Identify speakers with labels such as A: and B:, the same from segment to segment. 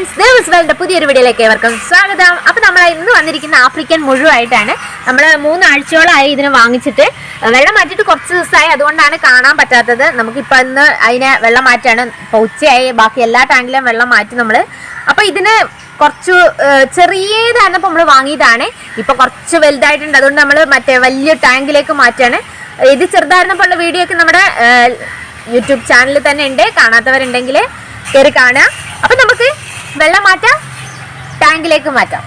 A: Friends Devas വേൾഡിന്റെ പുതിയൊരു വീഡിയോയിലേക്ക് ഏവർക്കും സ്വാഗതം. അപ്പൊ നമ്മൾ ഇന്ന് വന്നിരിക്കുന്ന ആഫ്രിക്കൻ മുഴുവായിട്ടാണ് നമ്മൾ മൂന്നാഴ്ചയോളമായി ഇതിനെ വാങ്ങിച്ചിട്ട്. വെള്ളം മാറ്റിയിട്ട് കുറച്ച് ദിവസമായി അതുകൊണ്ടാണ് കാണാൻ പറ്റാത്തത്. നമുക്കിപ്പോൾ ഇന്ന് അതിനെ വെള്ളം മാറ്റാണ്. ഇപ്പോൾ ഉച്ചയായി ബാക്കി എല്ലാ ടാങ്കിലും വെള്ളം മാറ്റി നമ്മൾ അപ്പൊ ഇതിന് കുറച്ച് ചെറിയതായിരുന്നപ്പോൾ നമ്മൾ വാങ്ങിയതാണ്. ഇപ്പൊ കുറച്ച് വലുതായിട്ടുണ്ട്. അതുകൊണ്ട് നമ്മൾ മറ്റേ വലിയ ടാങ്കിലേക്ക് മാറ്റാണ്. ഇത് ചെറുതായിരുന്നപ്പോൾ ഉള്ള വീഡിയോ ഒക്കെ നമ്മുടെ യൂട്യൂബ് ചാനലിൽ തന്നെ ഉണ്ട്. കാണാത്തവരുണ്ടെങ്കിൽ കയറി കാണുക. അപ്പൊ നമുക്ക് വെള്ളം മാറ്റാം. ടാങ്കിലേക്ക് മാറ്റാം.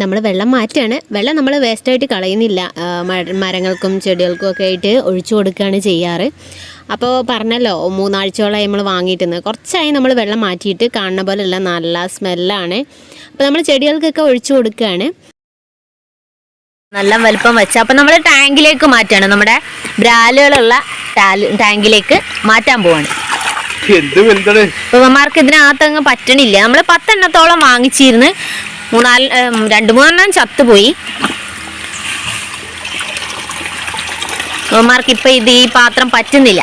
B: നമ്മൾ വെള്ളം മാറ്റുകയാണ് വെള്ളം നമ്മൾ വേസ്റ്റായിട്ട് കളയുന്നില്ല. മരങ്ങൾക്കും ചെടികൾക്കും ഒക്കെ ആയിട്ട് ഒഴിച്ചു കൊടുക്കുകയാണ് ചെയ്യാറ്. അപ്പോൾ പറഞ്ഞല്ലോ മൂന്നാഴ്ചയോളമായി നമ്മൾ വാങ്ങിയിട്ടുണ്ട് കുറച്ചായി നമ്മൾ വെള്ളം മാറ്റിയിട്ട് കാണുന്ന പോലെയല്ല നല്ല സ്മെല്ലാണ്. അപ്പോൾ നമ്മൾ ചെടികൾക്കൊക്കെ ഒഴിച്ചു കൊടുക്കുകയാണ്
A: നല്ല വലിപ്പം വെച്ച. അപ്പോൾ നമ്മൾ ടാങ്കിലേക്ക് മാറ്റുകയാണ് നമ്മുടെ ബ്രാലുകളുള്ള ടാങ്കിലേക്ക് മാറ്റാൻ പോവാണ്. ഇവന്മാർക്ക് ഇതിനകത്ത് അങ്ങ് പറ്റണില്ല. നമ്മൾ പത്തെണ്ണത്തോളം വാങ്ങിച്ചിരുന്ന് മൂന്നാൽ രണ്ടു മൂന്നെണ്ണം ചത്തുപോയി. ഇവന്മാർക്ക് ഇപ്പൊ ഇത് ഈ പാത്രം പറ്റുന്നില്ല.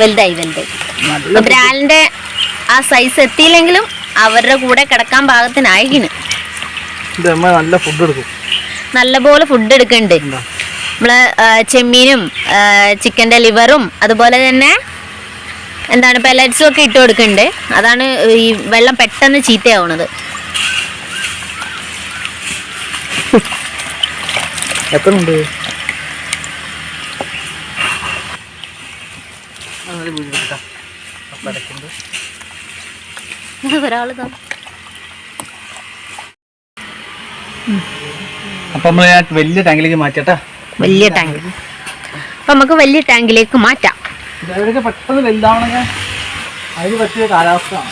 A: വലുതായി വലുതായി. ബ്രാലിന്റെ ആ സൈസ് എത്തിയില്ലെങ്കിലും അവരുടെ കൂടെ കിടക്കാൻ പാകത്തിനായിക്കിന്
C: നല്ല ഫുഡ് എടുക്കും.
A: നല്ലപോലെ ഫുഡ് എടുക്കുന്നുണ്ട് നമ്മൾ ചെമ്മീനും ചിക്കന്റെ ലിവറും അതുപോലെ തന്നെ എന്താണ് പെലറ്റ്സും ഒക്കെ ഇട്ട് കൊടുക്കുന്നുണ്ട് അതാണ് ഈ വെള്ളം പെട്ടെന്ന് ചീത്തയാവണത്.
C: ഒരാൾ ഉണ്ട്
A: ഒരാൾ
C: അപ്പൊ നമ്മൾ വലിയ ടാങ്കിലേക്ക് മാറ്റട്ടാ
A: വലിയ ടാങ്ക്. അപ്പൊ നമുക്ക് വലിയ ടാങ്കിലേക്ക് മാറ്റാം.
C: ഇതൊക്കെ പെട്ടെന്ന് അതിന് പറ്റിയ കാലാവസ്ഥയാണ്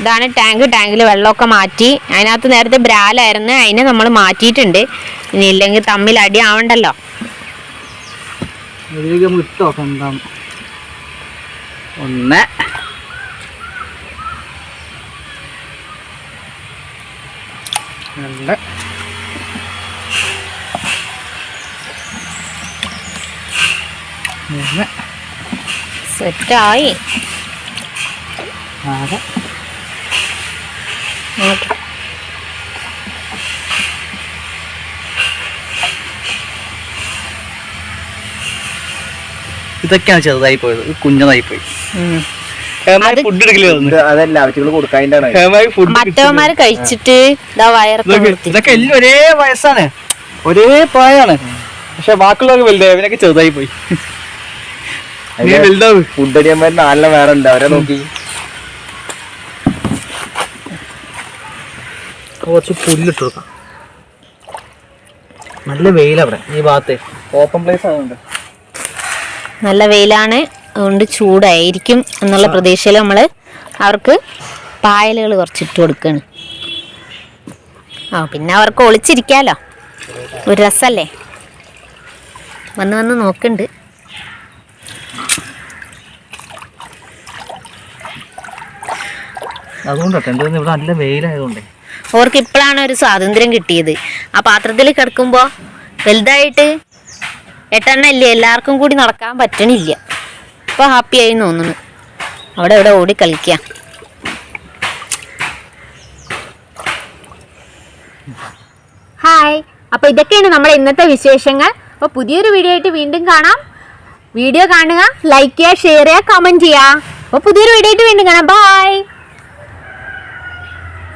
A: ഇതാണ് ടാങ്ക്. ടാങ്കിൽ വെള്ളമൊക്കെ മാറ്റി. അതിനകത്ത് നേരത്തെ ബ്രാലായിരുന്നു. അതിനെ നമ്മൾ മാറ്റിയിട്ടുണ്ട്. ഇനി ഇല്ലെങ്കിൽ തമ്മിൽ അടി ആവണ്ടല്ലോ
C: ഇതിലേക്ക് നമ്മൾ ഇട്ട് നോക്കാം. എന്താണ്? ഒന്ന്. മൂന്ന്
A: സെറ്റായി.
C: നാല് ഇതൊക്കെയാണ് ചെറുതായി പോയത്. കുഞ്ഞതായി പോയി.
D: അതല്ല അവറ്റകൾ കൊടുക്കാതിന്റെ
A: മറ്റവന്മാര് കഴിച്ചിട്ട്
C: ഇതൊക്കെ ഇതൊക്കെ എല്ലാം ഒരേ വയസ്സാണ്. ഒരേ പ്രായമാണ് പക്ഷെ ബാക്കിയുള്ളവർക്ക് വലുതായി അവനൊക്കെ ചെറുതായി പോയി. നീ വലുതാവ്.
D: ഫുഡ് അടിയന്മാർ വേറെ ഉണ്ട്. അവരെ നോക്കി.
C: കുറച്ച് പുല്ലിട്ട് കൊടുക്കാം. നല്ല വെയിലവിടെ ഈ ഭാഗത്തെ. ഓപ്പൺ പ്ലേസ് ആയതുകൊണ്ട്.
A: നല്ല വെയിലാണ്. അതുകൊണ്ട് ചൂടായിരിക്കും എന്നുള്ള പ്രതീക്ഷയിൽ നമ്മൾ അവർക്ക് പായലുകൾ കുറച്ചിട്ട് കൊടുക്കുകയാണ് ആ പിന്നെ അവർക്ക് ഒളിച്ചിരിക്കാലോ. ഒരു രസമല്ലേ വന്ന് വന്ന് നോക്കുന്നുണ്ട് അവർക്ക് ഇപ്പോഴാണ് ഒരു സ്വാതന്ത്ര്യം കിട്ടിയത്. ആ പാത്രത്തിൽ കിടക്കുമ്പോൾ വലുതായിട്ട് എട്ടെണ്ണ ഇല്ലേ? എല്ലാവർക്കും കൂടി നടക്കാൻ പറ്റണില്ല. ഇപ്പോൾ ഹാപ്പി ആയി തോന്നുന്നു. അവിടെ ഇവിടെ ഓടി കളിക്കുക ഹായ് അപ്പോൾ ഇതൊക്കെയാണ് നമ്മുടെ ഇന്നത്തെ വിശേഷങ്ങൾ. അപ്പോൾ പുതിയൊരു വീഡിയോ ആയിട്ട് വീണ്ടും കാണാം. വീഡിയോ കാണുക ലൈക്ക് ചെയ്യുക ഷെയർ ചെയ്യുക കമന്റ് ചെയ്യുക. അപ്പോൾ പുതിയൊരു വീഡിയോ ആയിട്ട് വീണ്ടും കാണാം. ബൈ